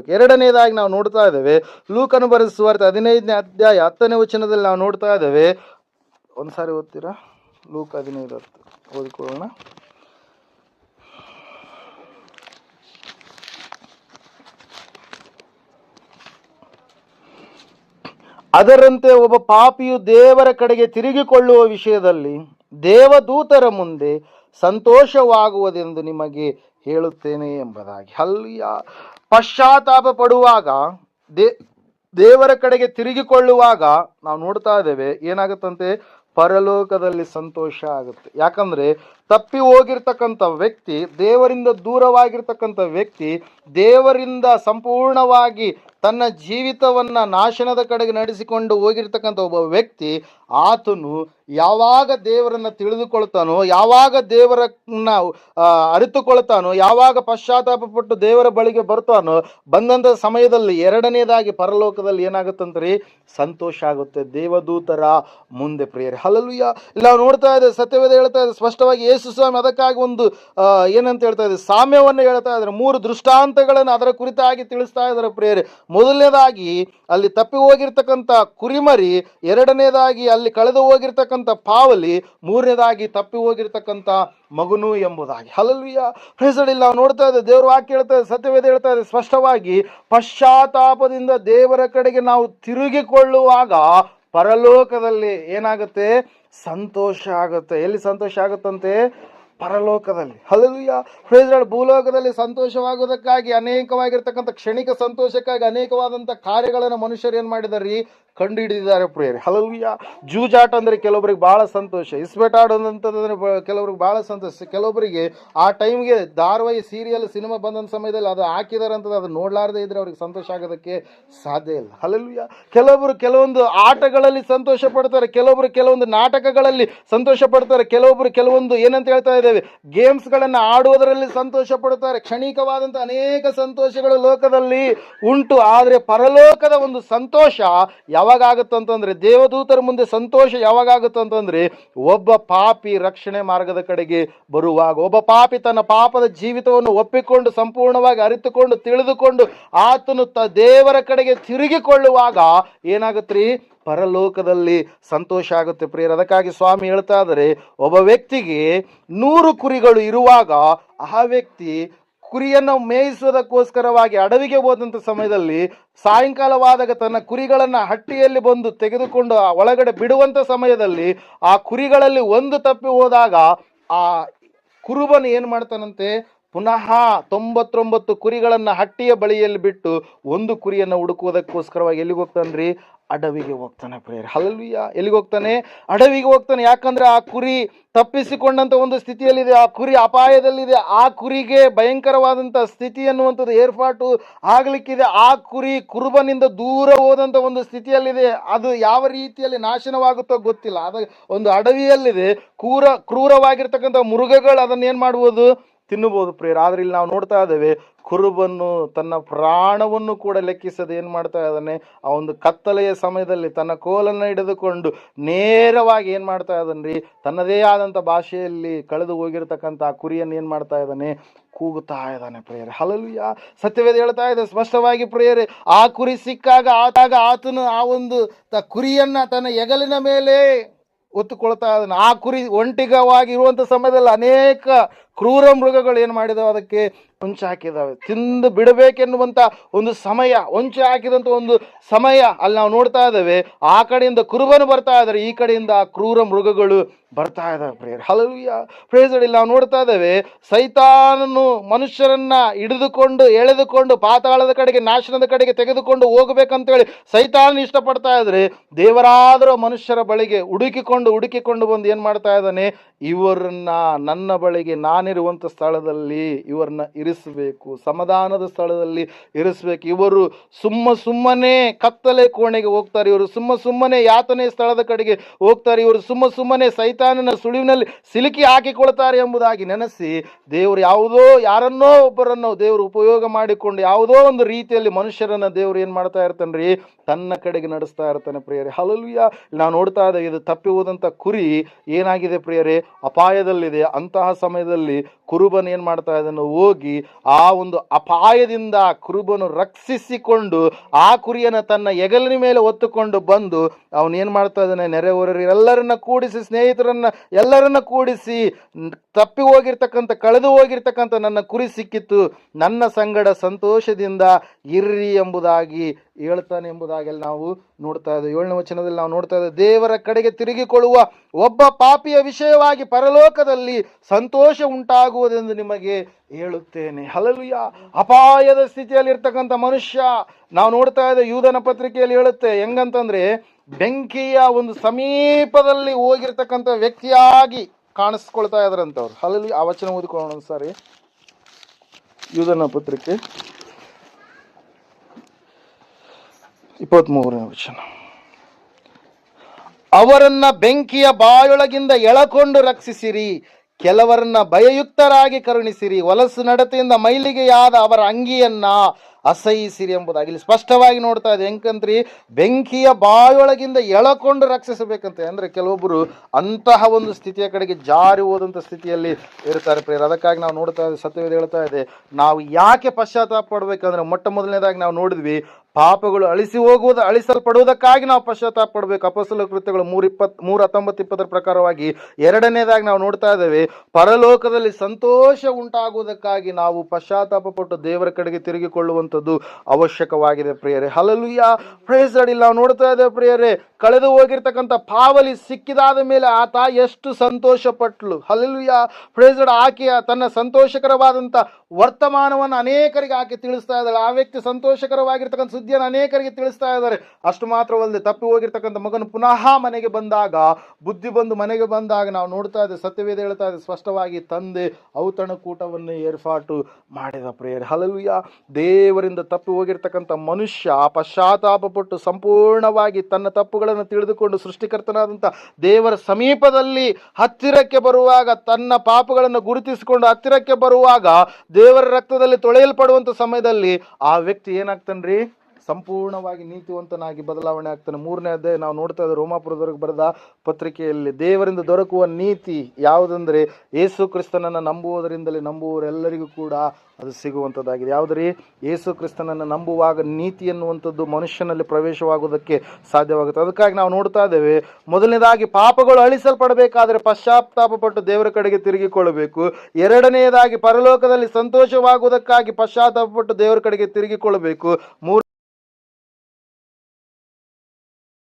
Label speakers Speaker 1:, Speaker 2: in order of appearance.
Speaker 1: ಎರಡನೇದಾಗಿ ನಾವು ನೋಡ್ತಾ ಇದ್ದೇವೆ, ಲೂಕನು ಬರೆಸುವಾರ್ತೆ ಹದಿನೈದನೇ ಅಧ್ಯಾಯ ಹತ್ತನೇ ವಚನದಲ್ಲಿ ನಾವು ನೋಡ್ತಾ ಇದ್ದೇವೆ. ಒಂದು ಸಾರಿ ಓದ್ತೀರಾ? ಲೂಕ್ ಹದಿನೈದು ಹತ್ತು. ಓದಿಕೊಳ್ಳೋಣ. ಅದರಂತೆ ಒಬ್ಬ ಪಾಪಿಯು ದೇವರ ಕಡೆಗೆ ತಿರುಗಿಕೊಳ್ಳುವ ವಿಷಯದಲ್ಲಿ ದೇವದೂತರ ಮುಂದೆ ಸಂತೋಷವಾಗುವುದೆಂದು ನಿಮಗೆ ಹೇಳುತ್ತೇನೆ ಎಂಬುದಾಗಿ. ಅಲ್ಲಿಯ ಪಶ್ಚಾತ್ತಾಪ ಪಡುವಾಗ ದೇ ದೇವರ ಕಡೆಗೆ ತಿರುಗಿಕೊಳ್ಳುವಾಗ ನಾವು ನೋಡ್ತಾ ಇದ್ದೇವೆ ಏನಾಗುತ್ತಂತೆ? ಪರಲೋಕದಲ್ಲಿ ಸಂತೋಷ ಆಗುತ್ತೆ. ಯಾಕಂದ್ರೆ ತಪ್ಪಿ ಹೋಗಿರ್ತಕ್ಕಂಥ ವ್ಯಕ್ತಿ, ದೇವರಿಂದ ದೂರವಾಗಿರ್ತಕ್ಕಂಥ ವ್ಯಕ್ತಿ, ದೇವರಿಂದ ಸಂಪೂರ್ಣವಾಗಿ ತನ್ನ ಜೀವಿತವನ್ನ ನಾಶನದ ಕಡೆಗೆ ನಡೆಸಿಕೊಂಡು ಹೋಗಿರ್ತಕ್ಕಂಥ ಒಬ್ಬ ವ್ಯಕ್ತಿ, ಆತನು ಯಾವಾಗ ದೇವರನ್ನ ತಿಳಿದುಕೊಳ್ತಾನೋ, ಯಾವಾಗ ದೇವರನ್ನ ಅರಿತುಕೊಳ್ತಾನೋ, ಯಾವಾಗ ಪಶ್ಚಾತ್ತಾಪ ಪಟ್ಟು ದೇವರ ಬಳಿಗೆ ಬರ್ತಾನೋ ಬಂದಂಥ ಸಮಯದಲ್ಲಿ ಎರಡನೇದಾಗಿ ಪರಲೋಕದಲ್ಲಿ ಏನಾಗುತ್ತಂತ್ರಿ? ಸಂತೋಷ ಆಗುತ್ತೆ. ದೇವದೂತರ ಮುಂದೆ ಪ್ರಿಯರೇ. ಹಲಲುಯ್ಯ ಇಲ್ಲ ನಾವು ನೋಡ್ತಾ ಇದೆ, ಸತ್ಯವೇದ ಹೇಳ್ತಾ ಇದೆ, ಸ್ಪಷ್ಟವಾಗಿ ಸ್ವಾಮಿ ಅದಕ್ಕಾಗಿ ಒಂದು ಏನಂತ ಹೇಳ್ತಾ ಇದೆ, ಸಾಮ್ಯವನ್ನು ಹೇಳ್ತಾ ಇದ್ದಾರೆ. ಮೂರು ದೃಷ್ಟಾಂತಗಳನ್ನು ಅದರ ಕುರಿತಾಗಿ ತಿಳಿಸ್ತಾ ಇದ್ದಾರೆ ಪ್ರೇರೆ ಮೊದಲನೇದಾಗಿ ಅಲ್ಲಿ ತಪ್ಪಿ ಹೋಗಿರ್ತಕ್ಕಂಥ ಕುರಿಮರಿ, ಎರಡನೇದಾಗಿ ಅಲ್ಲಿ ಕಳೆದು ಹೋಗಿರ್ತಕ್ಕಂಥ ಪಾವಲಿ, ಮೂರನೇದಾಗಿ ತಪ್ಪಿ ಹೋಗಿರ್ತಕ್ಕಂಥ ಮಗನು ಎಂಬುದಾಗಿ. ಹಲಲ್ವಿಯ ಪ್ರೇಸಡಿಲ್ಲ ನಾವು ನೋಡ್ತಾ ಇದ್ದೇವೆ, ದೇವರು ವಾಕ್ಯ ಹೇಳ್ತಾ ಇದೆ, ಸತ್ಯವೇದ ಹೇಳ್ತಾ ಇದೆ. ಸ್ಪಷ್ಟವಾಗಿ, ಪಶ್ಚಾತ್ತಾಪದಿಂದ ದೇವರ ಕಡೆಗೆ ನಾವು ತಿರುಗಿಕೊಳ್ಳುವಾಗ ಪರಲೋಕದಲ್ಲಿ ಏನಾಗುತ್ತೆ? ಸಂತೋಷ ಆಗುತ್ತೆ. ಎಲ್ಲಿ ಸಂತೋಷ ಆಗುತ್ತಂತೆ? ಪರಲೋಕದಲ್ಲಿ. ಹಲಲುಯ್ಯ ಪ್ರೇಸಡ್ ಭೂಲೋಕದಲ್ಲಿ ಸಂತೋಷವಾಗುವುದಕ್ಕಾಗಿ, ಅನೇಕವಾಗಿರ್ತಕ್ಕಂಥ ಕ್ಷಣಿಕ ಸಂತೋಷಕ್ಕಾಗಿ, ಅನೇಕವಾದಂಥ ಕಾರ್ಯಗಳನ್ನು ಮನುಷ್ಯರು ಏನು ಮಾಡಿದಾರೆ? ಕಂಡು ಹಿಡಿದಿದ್ದಾರೆ ಪ್ರಿಯರೇ. ಹಲವಿಯ ಜೂಜಾಟ ಅಂದರೆ ಕೆಲವೊಬ್ರಿಗೆ ಭಾಳ ಸಂತೋಷ. ಇಸ್ಪೇಟ್ ಆಡೋದಂತಂದ್ರೆ ಕೆಲವ್ರಿಗೆ ಭಾಳ ಸಂತೋಷ. ಕೆಲವೊಬ್ಬರಿಗೆ ಆ ಟೈಮ್ಗೆ ಧಾರಾವಾಹಿ ಸೀರಿಯಲ್ ಸಿನಿಮಾ ಬಂದಂಥ ಸಮಯದಲ್ಲಿ ಅದು ಹಾಕಿದ್ದಾರೆ ಅದು ನೋಡಲಾರ್ದೆ ಇದ್ರೆ ಅವ್ರಿಗೆ ಸಂತೋಷ ಆಗೋದಕ್ಕೆ ಸಾಧ್ಯ ಇಲ್ಲ. ಹಲವಿಯ ಕೆಲವೊಬ್ಬರು ಕೆಲವೊಂದು ಆಟಗಳಲ್ಲಿ ಸಂತೋಷ ಪಡ್ತಾರೆ ಕೆಲವೊಬ್ಬರು ಕೆಲವೊಂದು ನಾಟಕಗಳಲ್ಲಿ ಸಂತೋಷ ಪಡ್ತಾರೆ ಕೆಲವೊಬ್ಬರು ಕೆಲವೊಂದು ಏನಂತ ಹೇಳ್ತಾ ಇದ್ದೇವೆ ಗೇಮ್ಸ್ಗಳನ್ನು ಆಡುವುದರಲ್ಲಿ ಸಂತೋಷ ಪಡ್ತಾರೆ. ಕ್ಷಣಿಕವಾದಂಥ ಅನೇಕ ಸಂತೋಷಗಳು ಲೋಕದಲ್ಲಿ ಉಂಟು. ಆದರೆ ಪರಲೋಕದ ಒಂದು ಸಂತೋಷ ಯಾವಾಗ ಆಗುತ್ತಂತಂದ್ರೆ ದೇವದೂತರ ಮುಂದೆ ಸಂತೋಷ ಯಾವಾಗ ಆಗುತ್ತಂತಂದ್ರೆ ಒಬ್ಬ ಪಾಪಿ ರಕ್ಷಣೆ ಮಾರ್ಗದ ಕಡೆಗೆ ಬರುವಾಗ, ಒಬ್ಬ ಪಾಪಿ ತನ್ನ ಪಾಪದ ಜೀವಿತವನ್ನು ಒಪ್ಪಿಕೊಂಡು ಸಂಪೂರ್ಣವಾಗಿ ಅರಿತುಕೊಂಡು ತಿಳಿದುಕೊಂಡು ಆತನು ತ ದೇವರ ಕಡೆಗೆ ತಿರುಗಿಕೊಳ್ಳುವಾಗ ಏನಾಗತ್ರಿ? ಪರಲೋಕದಲ್ಲಿ ಸಂತೋಷ ಆಗುತ್ತೆ ಪ್ರಿಯರು. ಅದಕ್ಕಾಗಿ ಸ್ವಾಮಿ ಹೇಳ್ತಾ ಇದ್ದಾರೆ, ಒಬ್ಬ ವ್ಯಕ್ತಿಗೆ ನೂರು ಕುರಿಗಳು ಇರುವಾಗ ಆ ವ್ಯಕ್ತಿ ಕುರಿಯನ್ನು ಮೇಯಿಸುವುದಕ್ಕೋಸ್ಕರವಾಗಿ ಅಡವಿಗೆ ಹೋದಂಥ ಸಮಯದಲ್ಲಿ ಸಾಯಂಕಾಲವಾದಾಗ ತನ್ನ ಕುರಿಗಳನ್ನು ಹಟ್ಟಿಯಲ್ಲಿ ಬಂದು ತೆಗೆದುಕೊಂಡು ಒಳಗಡೆ ಬಿಡುವಂಥ ಸಮಯದಲ್ಲಿ ಆ ಕುರಿಗಳಲ್ಲಿ ಒಂದು ತಪ್ಪಿ ಹೋದಾಗ ಆ ಕುರುಬನು ಏನು ಮಾಡ್ತಾನಂತೆ? ಪುನಃ ತೊಂಬತ್ತೊಂಬತ್ತು ಕುರಿಗಳನ್ನು ಹಟ್ಟಿಯ ಬಳಿಯಲ್ಲಿ ಬಿಟ್ಟು ಒಂದು ಕುರಿಯನ್ನು ಹುಡುಕುವುದಕ್ಕೋಸ್ಕರವಾಗಿ ಎಲ್ಲಿಗೆ ಹೋಗ್ತಾನ್ರಿ? ಅಡವಿಗೆ ಹೋಗ್ತಾನೆ ಪ್ರೇಯರ್. ಹಲ್ವಿಯ ಎಲ್ಲಿಗೆ ಹೋಗ್ತಾನೆ? ಅಡವಿಗೆ ಹೋಗ್ತಾನೆ. ಯಾಕಂದ್ರೆ ಆ ಕುರಿ ತಪ್ಪಿಸಿಕೊಂಡಂತ ಒಂದು ಸ್ಥಿತಿಯಲ್ಲಿದೆ. ಆ ಕುರಿ ಅಪಾಯದಲ್ಲಿದೆ. ಆ ಕುರಿಗೆ ಭಯಂಕರವಾದಂಥ ಸ್ಥಿತಿ ಅನ್ನುವಂಥದ್ದು ಏರ್ಪಾಟು ಆಗಲಿಕ್ಕಿದೆ. ಆ ಕುರಿ ಕುರುಬನಿಂದ ದೂರ ಹೋದಂಥ ಒಂದು ಸ್ಥಿತಿಯಲ್ಲಿದೆ. ಅದು ಯಾವ ರೀತಿಯಲ್ಲಿ ನಾಶನವಾಗುತ್ತೋ ಗೊತ್ತಿಲ್ಲ. ಅದ ಒಂದು ಅಡವಿಯಲ್ಲಿದೆ. ಕ್ರೂರ, ಕ್ರೂರವಾಗಿರ್ತಕ್ಕಂಥ ಮೃಗಗಳು ಅದನ್ನ ಏನು ಮಾಡ್ಬೋದು ತಿನ್ನಬಹುದು ಪ್ರಿಯರ್. ಆದ್ರೆ ಇಲ್ಲಿ ನಾವು ನೋಡ್ತಾ ಇದ್ದೇವೆ, ಕುರುಬನ್ನು ತನ್ನ ಪ್ರಾಣವನ್ನು ಕೂಡ ಲೆಕ್ಕಿಸದೆ ಏನು ಮಾಡ್ತಾ ಇದ್ದಾನೆ? ಆ ಒಂದು ಕತ್ತಲೆಯ ಸಮಯದಲ್ಲಿ ತನ್ನ ಕೋಲನ್ನು ಹಿಡಿದುಕೊಂಡು ನೇರವಾಗಿ ಏನು ಮಾಡ್ತಾ ಇದ್ದಾನೆ ರೀ ತನ್ನದೇ ಆದಂಥ ಭಾಷೆಯಲ್ಲಿ ಕಳೆದು ಹೋಗಿರ್ತಕ್ಕಂಥ ಆ ಕುರಿಯನ್ನು ಏನು ಮಾಡ್ತಾ ಇದ್ದಾನೆ? ಕೂಗುತ್ತಾ ಇದ್ದಾನೆ ಪ್ರೇಯರೆ. ಹಲಲುಯ್ಯ ಸತ್ಯವೇದ ಹೇಳ್ತಾ ಇದೆ, ಸ್ಪಷ್ಟವಾಗಿ ಪ್ರೇಯರ್, ಆ ಕುರಿ ಸಿಕ್ಕಾಗ ಆತಾಗ ಆತನು ಆ ಒಂದು ತ ಕುರಿಯನ್ನ ತನ್ನ ಎಗಲಿನ ಮೇಲೆ ಒತ್ತುಕೊಳ್ತಾ ಇದ್ದಾನೆ. ಆ ಕುರಿ ಒಂಟಿಗವಾಗಿ ಇರುವಂಥ ಸಮಯದಲ್ಲಿ ಅನೇಕ ಕ್ರೂರ ಮೃಗಗಳು ಏನು ಮಾಡಿದಾವೆ? ಅದಕ್ಕೆ ಹೊಂಚು ಹಾಕಿದಾವೆ. ತಿಂದು ಬಿಡಬೇಕೆನ್ನುವಂಥ ಒಂದು ಸಮಯ, ಹೊಂಚು ಹಾಕಿದಂಥ ಒಂದು ಸಮಯ ಅಲ್ಲಿ ನಾವು ನೋಡ್ತಾ ಇದ್ದೇವೆ. ಆ ಕಡೆಯಿಂದ ಕುರುಬನು ಬರ್ತಾ ಇದ್ದಾರೆ. ಈ ಕಡೆಯಿಂದ ಆ ಕ್ರೂರ ಮೃಗಗಳು ಬರ್ತಾ ಇದ್ದಾವೆ ಪ್ರೇಯರ್. ಹಲಲುಯ್ಯ ಇಲ್ಲಿ ನಾವು ನೋಡ್ತಾ ಇದ್ದೇವೆ, ಸೈತಾನನು ಮನುಷ್ಯರನ್ನ ಹಿಡಿದುಕೊಂಡು, ಎಳೆದುಕೊಂಡು, ಪಾತಾಳದ ಕಡೆಗೆ, ನಾಶನದ ಕಡೆಗೆ ತೆಗೆದುಕೊಂಡು ಹೋಗ್ಬೇಕಂತೇಳಿ ಸೈತಾನ ಇಷ್ಟಪಡ್ತಾ ಇದ್ರೆ ದೇವರಾದರೂ ಮನುಷ್ಯರ ಬಳಿಗೆ ಹುಡುಕಿಕೊಂಡು ಹುಡುಕಿಕೊಂಡು ಬಂದು ಏನು ಮಾಡ್ತಾ ಇದ್ದಾನೆ? ಇವರನ್ನ ನನ್ನ ಬಳಿಗೆ ನಾನಿರುವಂಥ ಸ್ಥಳದಲ್ಲಿ ಇವರನ್ನ ಇರಿಸಬೇಕು, ಸಮಾಧಾನದ ಸ್ಥಳದಲ್ಲಿ ಇರಿಸಬೇಕು. ಇವರು ಸುಮ್ಮ ಸುಮ್ಮನೆ ಕತ್ತಲೆ ಕೋಣೆಗೆ ಹೋಗ್ತಾರೆ, ಇವರು ಸುಮ್ಮ ಸುಮ್ಮನೆ ಯಾತನೆ ಸ್ಥಳದ ಕಡೆಗೆ ಹೋಗ್ತಾರೆ, ಇವರು ಸುಮ್ಮ ಸುಮ್ಮನೆ ಸೈತಾನನ ಸುಳಿವಿನಲ್ಲಿ ಸಿಲುಕಿ ಹಾಕಿಕೊಳ್ತಾರೆ ಎಂಬುದಾಗಿ ನೆನೆಸಿ ದೇವರು ಯಾವುದೋ ಯಾರನ್ನೋ ಒಬ್ಬರನ್ನು ದೇವರು ಉಪಯೋಗ ಮಾಡಿಕೊಂಡು ಯಾವುದೋ ಒಂದು ರೀತಿಯಲ್ಲಿ ಮನುಷ್ಯರನ್ನು ದೇವರು ಏನು ಮಾಡ್ತಾ ಇರ್ತಾನೆ ತನ್ನ ಕಡೆಗೆ ನಡೆಸ್ತಾ ಇರ್ತಾನೆ ಪ್ರಿಯರೇ. ಹಲಲುಯ್ಯ ನಾವು ನೋಡ್ತಾ ಇದ್ದೇವೆ, ಇದು ತಪ್ಪಿ ಹೋದಂಥ ಕುರಿ ಏನಾಗಿದೆ ಪ್ರಿಯರೇ? ಅಪಾಯದಲ್ಲಿದೆ. ಅಂತಹ ಸಮಯದಲ್ಲಿ ಸಮಯದಲ್ಲಿ ಕುರುಬನ್ ಏನು ಮಾಡ್ತಾ ಇದ್ದಾನೆ? ಹೋಗಿ ಆ ಒಂದು ಅಪಾಯದಿಂದ ಕುರುಬನು ರಕ್ಷಿಸಿಕೊಂಡು ಆ ಕುರಿಯನ್ನ ತನ್ನ ಎಗಲಿನ ಮೇಲೆ ಹೊತ್ತುಕೊಂಡು ಬಂದು ಅವನು ಏನ್ ಮಾಡ್ತಾ ಇದ್ದಾನೆ? ನೆರೆಹೊರರು ಎಲ್ಲರನ್ನ ಕೂಡಿಸಿ, ಸ್ನೇಹಿತರನ್ನ ಎಲ್ಲರನ್ನ ಕೂಡಿಸಿ, ತಪ್ಪಿ ಹೋಗಿರ್ತಕ್ಕಂಥ, ಕಳೆದು ಹೋಗಿರ್ತಕ್ಕಂಥ ನನ್ನ ಕುರಿ ಸಿಕ್ಕಿತ್ತು. ನನ್ನ ಸಂಗಡ ಸಂತೋಷದಿಂದ ಇರ್ರಿ ಎಂಬುದಾಗಿ ಹೇಳ್ತಾನೆ ಎಂಬುದಾಗಿ ನಾವು ನೋಡ್ತಾ ಇದ್ದೇವೆ. ಏಳನೇ ವಚನದಲ್ಲಿ ನಾವು ನೋಡ್ತಾ ಇದ್ದೇವೆ, ದೇವರ ಕಡೆಗೆ ತಿರುಗಿಕೊಳ್ಳುವ ಒಬ್ಬ ಪಾಪಿಯ ವಿಷಯವಾಗಿ ಪರಲೋಕದಲ್ಲಿ ಸಂತೋಷ ಉಂಟಾಗುವುದೆಂದು ನಿಮಗೆ ಹೇಳುತ್ತೇನೆ. ಹಲಲುಯ ಅಪಾಯದ ಸ್ಥಿತಿಯಲ್ಲಿ ಇರ್ತಕ್ಕಂಥ ಮನುಷ್ಯ, ನಾವು ನೋಡ್ತಾ ಇದ್ದೇವೆ ಯೂಧನ ಪತ್ರಿಕೆಯಲ್ಲಿ ಹೇಳುತ್ತೆ, ಹೆಂಗಂತಂದ್ರೆ ಬೆಂಕಿಯ ಒಂದು ಸಮೀಪದಲ್ಲಿ ಹೋಗಿರ್ತಕ್ಕಂಥ ವ್ಯಕ್ತಿಯಾಗಿ ಕಾಣಿಸ್ಕೊಳ್ತಾ ಇದ್ರಂತವ್ರು. ಹಲಲು ಆ ವಚನ ಓದಿಕೊಳ್ಳೋಣ ಒಂದ್ಸಾರಿ. ಯೂಧನ ಪತ್ರಿಕೆ. ಇಪ್ಪತ್ಮೂರನೇ ವಚನ. ಅವರನ್ನ ಬೆಂಕಿಯ ಬಾಯೊಳಗಿಂದ ಎಳಕೊಂಡು ರಕ್ಷಿಸಿರಿ, ಕೆಲವರನ್ನ ಭಯಯುಕ್ತರಾಗಿ ಕರುಣಿಸಿರಿ, ಹೊಲಸು ನಡತೆಯಿಂದ ಮೈಲಿಗೆಯಾದ ಅವರ ಅಂಗಿಯನ್ನ ಅಸಹಿಸಿರಿ ಎಂಬುದಾಗಿ ಇಲ್ಲಿ ಸ್ಪಷ್ಟವಾಗಿ ನೋಡ್ತಾ ಇದೆ. ಹೆಂಗಂತ್ರಿ ಬೆಂಕಿಯ ಬಾಯೊಳಗಿಂದ ಎಳಕೊಂಡು ರಕ್ಷಿಸಬೇಕಂತೆ. ಅಂದ್ರೆ ಕೆಲವೊಬ್ಬರು ಅಂತಹ ಒಂದು ಸ್ಥಿತಿಯ ಕಡೆಗೆ ಜಾರಿ ಹೋದಂಥ ಸ್ಥಿತಿಯಲ್ಲಿ ಇರ್ತಾರೆ ಪ್ರೇರ ಅದಕ್ಕಾಗಿ ನಾವು ನೋಡ್ತಾ ಇದ್ದೀವಿ ಸತ್ಯವೇದ ಹೇಳ್ತಾ ಇದೆ, ನಾವು ಯಾಕೆ ಪಶ್ಚಾತ್ತಾಪ ಪಡ್ಬೇಕಂದ್ರೆ ಮೊಟ್ಟ ಮೊದಲನೇದಾಗಿ ನಾವು ನೋಡಿದ್ವಿ, ಪಾಪಗಳು ಅಳಿಸಿ ಹೋಗುವುದು, ಅಳಿಸಲ್ಪಡುವುದಕ್ಕಾಗಿ ನಾವು ಪಶ್ಚಾತ್ತಾಪ ಪಡಬೇಕು. ಅಪಸಲ ಕೃತ್ಯಗಳು ಮೂರ್ ಇಪ್ಪತ್, ಮೂರ್ ಹತ್ತೊಂಬತ್ತು ಇಪ್ಪತ್ತರ ಪ್ರಕಾರವಾಗಿ ಎರಡನೇದಾಗಿ ನಾವು ನೋಡ್ತಾ ಇದ್ದೇವೆ, ಪರಲೋಕದಲ್ಲಿ ಸಂತೋಷ ಉಂಟಾಗುವುದಕ್ಕಾಗಿ ನಾವು ಪಶ್ಚಾತ್ತಾಪ ಪಟ್ಟು ದೇವರ ಕಡೆಗೆ ತಿರುಗಿಕೊಳ್ಳುವಂಥದ್ದು ಅವಶ್ಯಕವಾಗಿದೆ ಪ್ರಿಯರೇ. ಹಲಲುಯ್ಯ ಪ್ರೇಸ್ ಅಡಿಲ್ಲ ನಾವು ನೋಡ್ತಾ ಇದ್ದೇವೆ ಪ್ರಿಯರೇ, ಕಳೆದು ಹೋಗಿರ್ತಕ್ಕಂಥ ಪಾವಲಿ ಸಿಕ್ಕಿದಾದ ಮೇಲೆ ಆತ ಎಷ್ಟು ಸಂತೋಷ ಪಟ್ಲು ಹಲಲುಯ್ಯ ಪ್ರೇಸ್ ಆಕೆಯ ತನ್ನ ಸಂತೋಷಕರವಾದಂಥ ವರ್ತಮಾನವನ್ನು ಅನೇಕರಿಗೆ ಆಕೆ ತಿಳಿಸ್ತಾ ಇದ್ದಾಳೆ. ಆ ವ್ಯಕ್ತಿ ಸಂತೋಷಕರವಾಗಿರ್ತಕ್ಕಂಥ ಸುದ್ದಿಯನ್ನು ಅನೇಕರಿಗೆ ತಿಳಿಸ್ತಾ ಇದ್ದಾರೆ. ಅಷ್ಟು ಮಾತ್ರವಲ್ಲದೆ ತಪ್ಪಿ ಹೋಗಿರ್ತಕ್ಕಂಥ ಮಗನು ಪುನಃ ಮನೆಗೆ ಬಂದಾಗ, ಬುದ್ಧಿ ಬಂದು ಮನೆಗೆ ಬಂದಾಗ ನಾವು ನೋಡ್ತಾ ಇದ್ದೇವೆ, ಸತ್ಯವೇದ ಹೇಳ್ತಾ ಇದೆ ಸ್ಪಷ್ಟವಾಗಿ ತಂದೆ ಔತಣಕೂಟವನ್ನು ಏರ್ಪಾಟು ಮಾಡಿದ ಪ್ರೇಯರ್. ಹಲಲುಯ್ಯ ದೇವರಿಂದ ತಪ್ಪಿ ಹೋಗಿರ್ತಕ್ಕಂಥ ಮನುಷ್ಯ ಪಶ್ಚಾತ್ತಾಪಪಟ್ಟು ಸಂಪೂರ್ಣವಾಗಿ ತನ್ನ ತಪ್ಪುಗಳನ್ನು ತಿಳಿದುಕೊಂಡು ಸೃಷ್ಟಿಕರ್ತನಾದಂಥ ದೇವರ ಸಮೀಪದಲ್ಲಿ ಹತ್ತಿರಕ್ಕೆ ಬರುವಾಗ, ತನ್ನ ಪಾಪಗಳನ್ನು ಗುರುತಿಸಿಕೊಂಡು ಹತ್ತಿರಕ್ಕೆ ಬರುವಾಗ ದೇವರ ರಕ್ತದಲ್ಲಿ ತೊಳೆಯಲ್ಪಡುವಂಥ ಸಮಯದಲ್ಲಿ ಆ ವ್ಯಕ್ತಿ ಏನಾಗ್ತಾನ್ರಿ? ಸಂಪೂರ್ಣವಾಗಿ ನೀತಿವಂತನಾಗಿ ಬದಲಾವಣೆ ಆಗ್ತಾನೆ. ಮೂರನೇ ಅಧ್ಯಾಯ ನಾವು ನೋಡ್ತಾ ಇದ್ದೇವೆ, ರೋಮಾಪುರದವರೆಗೆ ಬರೆದ ಪತ್ರಿಕೆಯಲ್ಲಿ, ದೇವರಿಂದ ದೊರಕುವ ನೀತಿ ಯಾವುದಂದ್ರೆ ಯೇಸು ಕ್ರಿಸ್ತನನ್ನು ನಂಬುವುದರಿಂದಲೇ ನಂಬುವವರೆಲ್ಲರಿಗೂ ಕೂಡ ಅದು ಸಿಗುವಂಥದ್ದಾಗಿದೆ. ಯಾವುದ್ರಿ? ಯೇಸು ಕ್ರಿಸ್ತನನ್ನು ನಂಬುವಾಗ ನೀತಿ ಎನ್ನುವಂಥದ್ದು ಮನುಷ್ಯನಲ್ಲಿ ಪ್ರವೇಶವಾಗುವುದಕ್ಕೆ ಸಾಧ್ಯವಾಗುತ್ತೆ. ಅದಕ್ಕಾಗಿ ನಾವು ನೋಡ್ತಾ ಇದ್ದೇವೆ, ಮೊದಲನೇದಾಗಿ ಪಾಪಗಳು ಅಳಿಸಲ್ಪಡಬೇಕಾದರೆ ಪಶ್ಚಾತ್ತಾಪಪಟ್ಟು ದೇವರ ಕಡೆಗೆ ತಿರುಗಿಕೊಳ್ಳಬೇಕು. ಎರಡನೆಯದಾಗಿ ಪರಲೋಕದಲ್ಲಿ ಸಂತೋಷವಾಗುವುದಕ್ಕಾಗಿ ಪಶ್ಚಾತ್ತಾಪ ಪಟ್ಟು ದೇವರ ಕಡೆಗೆ ತಿರುಗಿಕೊಳ್ಳಬೇಕು. ಮೂರ